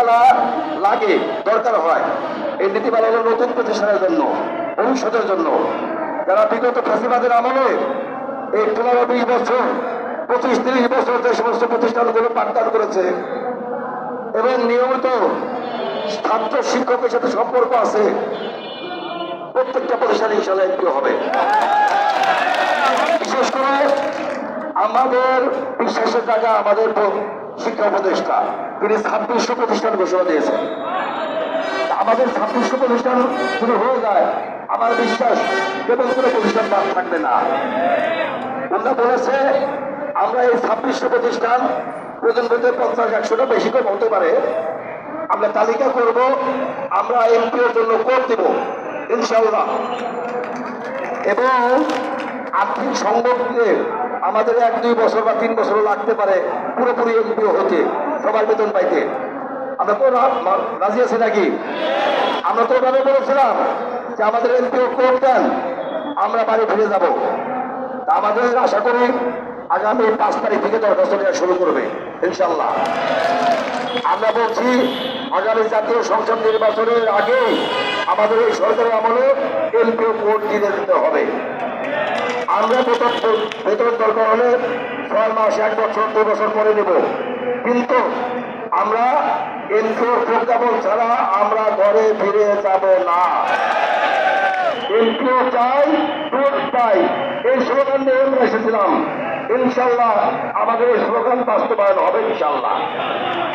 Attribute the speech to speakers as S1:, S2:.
S1: নীতিমালা লাগে, দরকার হয়। এই নীতিমালা হলো নতুন প্রতিষ্ঠানের জন্য, ভবিষ্যতের জন্য। যারা বিগত ফ্যাসিবাদের আমলে এই পনেরো বিশ বছর, পঁচিশ তিরিশ বছর যে সমস্ত প্রতিষ্ঠানগুলো পাঠদান করেছে, এবং নিয়মিত ছাত্র শিক্ষকের সাথে সম্পর্ক আছে, প্রত্যেকটা প্রতিষ্ঠানে ইনশাল্লাহ একটু হবে। বিশেষ করে আমাদের বিশ্বাসের জায়গা, আমাদের শিক্ষা উপদেষ্টা। তিনি ছাব্বিশশো প্রতিষ্ঠান ঘোষণা দিয়েছেন। আমাদের ছাব্বিশশো প্রতিষ্ঠান যদি হয়ে যায়, আমার বিশ্বাস কেবল কোনো প্রতিষ্ঠান বাদ থাকবে না। ওনারা বলেছে, আমরা এই ছাব্বিশশো প্রতিষ্ঠান প্রয়োজন বলতে পঞ্চাশ একশোটা বেশি কম হতে পারে। আমরা তালিকা করব, আমরা এমপিওর জন্য কোড দেব ইনশাল্লাহ এবং আর্থিক সংগঠনে আমাদের এক, দুই বছর বা তিন বছর লাগতে পারে পুরোপুরি এমপিও হতে, সবার বেতন পাইতে। আমরা তো রাজি আছি নাকি? আমরা তো এভাবে বলেছিলাম যে আমাদের এমপিও কোড দেন, আমরা বাড়ি ফিরে যাব। আমাদের আশা করি আগামী পাঁচ তারিখ থেকে দরখাস্ত নেওয়া শুরু করবে ইনশাল্লাহ আমরা বলছি, আগামী জাতীয় সংসদ নির্বাচনের আগে আমাদের এই সরকারের আমলে এমপিও কোড দিয়ে দিতে হবে। আমরা বেতন বেতন দরকার হলে ছয় মাস, এক বছর দু বছর পরে নেব। কিন্তু আমরা এনপিও প্রজ্ঞাপন ছাড়া আমরা ঘরে ফিরে যাব না। এমপিও চাই, ভোট পাই এই স্লোগান নিয়ে আমরা এসেছিলাম। ইনশাল্লাহ আমাদের এই স্লোগান বাস্তবায়ন হবে ইনশাল্লাহ